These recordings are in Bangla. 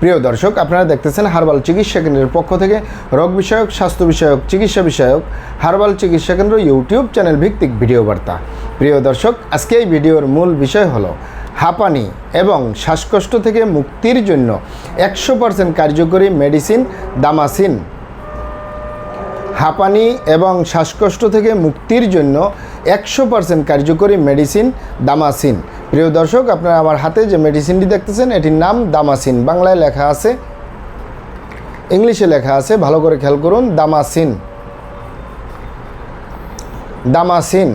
প্রিয় দর্শক, আপনারা দেখতেছেন হার্বাল চিকিৎসা কেন্দ্রের পক্ষ থেকে রোগ বিষয়ক, স্বাস্থ্য বিষয়ক, চিকিৎসা বিষয়ক, হার্বাল চিকিৎসা কেন্দ্র ইউটিউব চ্যানেল ভিত্তিক ভিডিও বার্তা। প্রিয় দর্শক, আজকে এই ভিডিওর মূল বিষয় হলো হাঁপানি এবং শ্বাসকষ্ট থেকে মুক্তির জন্য একশো পার্সেন্ট কার্যকরী মেডিসিন দামাসিন। হাঁপানি এবং শ্বাসকষ্ট থেকে মুক্তির জন্য একশো পার্সেন্ট কার্যকরী মেডিসিন দামাসিন। প্রিয় দর্শক, আপনারা আমার হাতে যে মেডিসিনটি দেখতেছেন, এটির নাম দামাসিন। বাংলায় লেখা আছে, ইংলিশে লেখা আছে, ভালো করে খেয়াল করুন, দামাসিন। দামাসিন।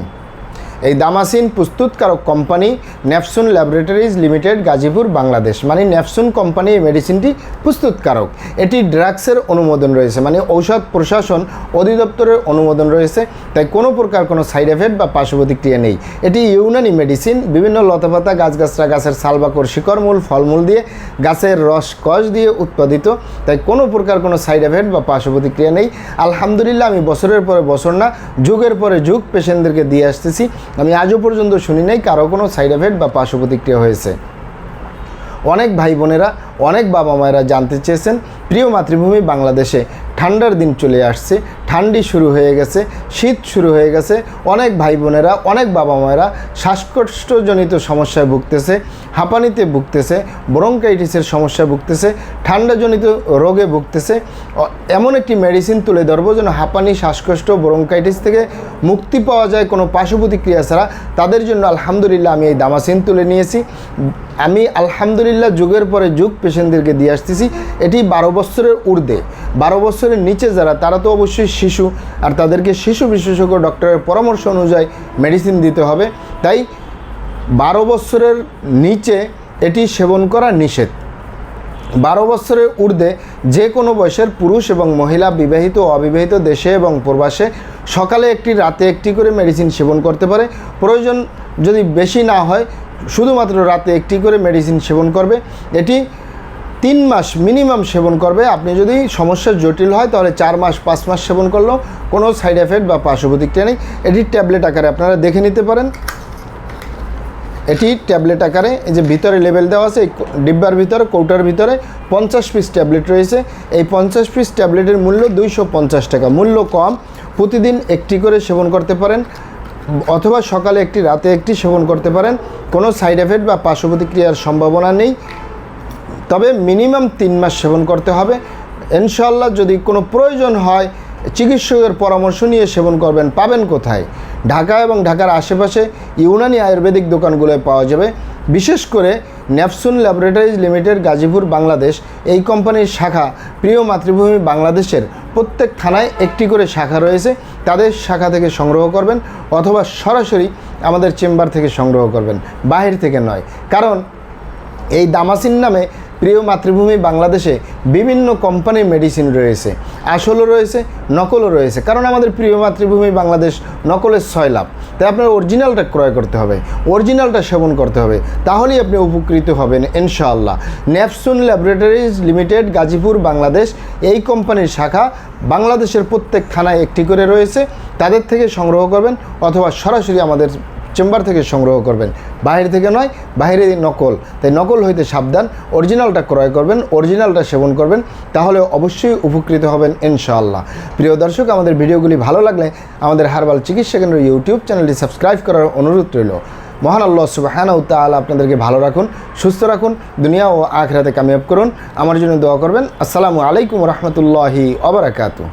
এই দামাসিন প্রস্তুতকারক company Napsun laboratories limited, Gazipur, Bangladesh. মানে ন্যাপসুন কোম্পানি এই মেডিসিনটি প্রস্তুতকারক। এটি ড্রাগসের অনুমোদন রয়েছে মানে ঔষধ প্রশাসন অধিদপ্তরের অনুমোদন রয়েছে, তাই কোনো প্রকার কোনো সাইড এফেক্ট বা পার্শ্ব প্রতিক্রিয়া নেই। এটি ইউনানি মেডিসিন, বিভিন্ন লতাপাতা গাছগাছরা গাছের সালবাকর শিকড়মূল ফলমূল দিয়ে গাছের রস, কষ দিয়ে উৎপাদিত, তাই কোনো প্রকার কোনো সাইড এফেক্ট বা পার্শ্ব প্রতিক্রিয়া নেই। আলহামদুলিল্লাহ, আমি বছরের পরে বছর না, যুগের পরে যুগ পেশেন্টদেরকে দিয়ে আসতেছি। আমি আজও পর্যন্ত শুনি নাই কারও কোনো সাইড এফেক্ট বা পার্শ্ব প্রতিক্রিয়া হয়েছে। অনেক ভাই বোনেরা অনেক বাবা মায়েরা জানতে চেয়েছেন, প্রিয় মাতৃভূমি বাংলাদেশে ঠান্ডার দিন চলে আসছে, ঠান্ডি শুরু হয়ে গেছে, শীত শুরু হয়ে গেছে, অনেক ভাই বোনেরা, অনেক বাবা মায়েরা শ্বাসকষ্টজনিত সমস্যায় ভুগতেছে, হাঁপানিতে ভুগতেছে, ব্রঙ্কাইটিসের সমস্যায় ভুগতেছে, ঠান্ডাজনিত রোগে ভুগতেছে। এমন একটি মেডিসিন তুলে ধরবো যেন হাঁপানি, শ্বাসকষ্ট, ব্রঙ্কাইটিস থেকে মুক্তি পাওয়া যায় কোনো পার্শ্ব প্রতিক্রিয়া ছাড়া। তাদের জন্য আলহামদুলিল্লাহ আমি এই দামাসিন তুলে নিয়েছি। আমি আলহামদুলিল্লাহ যুগের পরে যুগ পেশেন্টদেরকে দিয়ে আসতেছি। এটি বারো বছরের ঊর্ধ্বে। বারো বছরের নিচে যারা, তারা তো অবশ্যই শিশু। আর তাদেরকে শিশু বিশেষজ্ঞ ডক্টরের পরামর্শ অনুযায়ী মেডিসিন দিতে হবে। তাই বারো বছরের নিচে এটি সেবন করা নিষেধ। বারো বছরের ঊর্ধ্বে যে কোনো বয়সের পুরুষ এবং মহিলা, বিবাহিত অবিবাহিত দেশে এবং প্রবাসে সকালে একটি, রাতে একটি করে মেডিসিন সেবন করতে পারে। প্রয়োজন যদি বেশি না হয়, শুধুমাত্র রাতে একটি করে মেডিসিন সেবন করবে। এটি তিন মাস মিনিমাম সেবন করবে। আপনি যদি সমস্যা জটিল হয়, তাহলে চার মাস, পাঁচ মাস সেবন করলেও কোনো সাইড এফেক্ট বা পার্শ্ব প্রতিক্রিয়া নেই। এটি ট্যাবলেট আকারে আপনারা দেখে নিতে পারেন। এটি ট্যাবলেট আকারে এই যে ভিতরে লেবেল দেওয়া আছে, এই ডিব্বার ভিতরে, কৌটার ভিতরে পঞ্চাশ পিস ট্যাবলেট রয়েছে। এই পঞ্চাশ পিস ট্যাবলেটের মূল্য দুইশো পঞ্চাশ টাকা। মূল্য কম, প্রতিদিন একটি করে সেবন করতে পারেন, অথবা সকালে একটি, রাতে একটি সেবন করতে পারেন। কোনো সাইড এফেক্ট বা পার্শ্ব প্রতিক্রিয়ার সম্ভাবনা নেই। তবে মিনিমাম তিন মাস সেবন করতে হবে। ইনশাল্লাহ যদি কোনো প্রয়োজন হয়, চিকিৎসকের পরামর্শ নিয়ে সেবন করবেন। পাবেন কোথায়? ঢাকা এবং ঢাকার আশেপাশে ইউনানি আয়ুর্বেদিক দোকানগুলোয় পাওয়া যাবে। বিশেষ করে ন্যাপসুন ল্যাবরেটরিজ লিমিটেড, গাজীপুর, বাংলাদেশ এই কোম্পানির শাখা প্রিয় মাতৃভূমি বাংলাদেশের প্রত্যেক থানায় একটি করে শাখা রয়েছে। তাদের শাখা থেকে সংগ্রহ করবেন অথবা সরাসরি আমাদের চেম্বার থেকে সংগ্রহ করবেন। বাহির থেকে নয়। কারণ এই দামাসিন নামে প্রিয় মাতৃভূমি বাংলাদেশে বিভিন্ন কোম্পানির মেডিসিন রয়েছে। আসলও রয়েছে, নকলও রয়েছে। কারণ আমাদের প্রিয় মাতৃভূমি বাংলাদেশ নকলের লাভ। তাই আপনার অরিজিনালটা ক্রয় করতে হবে অরিজিনালটা সেবন করতে হবে। তাহলেই আপনি উপকৃত হবেন, ইনশাআল্লাহ। ন্যাপসুন ল্যাবরেটরিজ লিমিটেড, গাজীপুর, বাংলাদেশ, এই কোম্পানির শাখা বাংলাদেশের প্রত্যেক থানায় একটি করে রয়েছে। তাদের থেকে সংগ্রহ করবেন অথবা সরাসরি আমাদের চেম্বার থেকে সংগ্রহ করবেন। বাইরে থেকে নয় বাইরে নকল। তাই নকল হইতে সাবধান, অরিজিনালটা ক্রয় করবেন, অরিজিনালটা সেবন করবেন, তাহলে অবশ্যই উপকৃত হবেন ইনশাআল্লাহ। প্রিয় দর্শক, আমাদের ভিডিওগুলি ভালো লাগলে আমাদের হারবাল চিকিৎসা কেন্দ্র ইউটিউব চ্যানেলটি সাবস্ক্রাইব করার অনুরোধ রইল। মহান আল্লাহ সুবাহানা তাআলা আপনাদেরকে ভালো রাখুন, সুস্থ রাখুন, দুনিয়া ও আখরাতে কামিয়াব করুন। আমার জন্য দোয়া করবেন। আসসালামু আলাইকুম রহমতুল্লাহি অবরাকাতু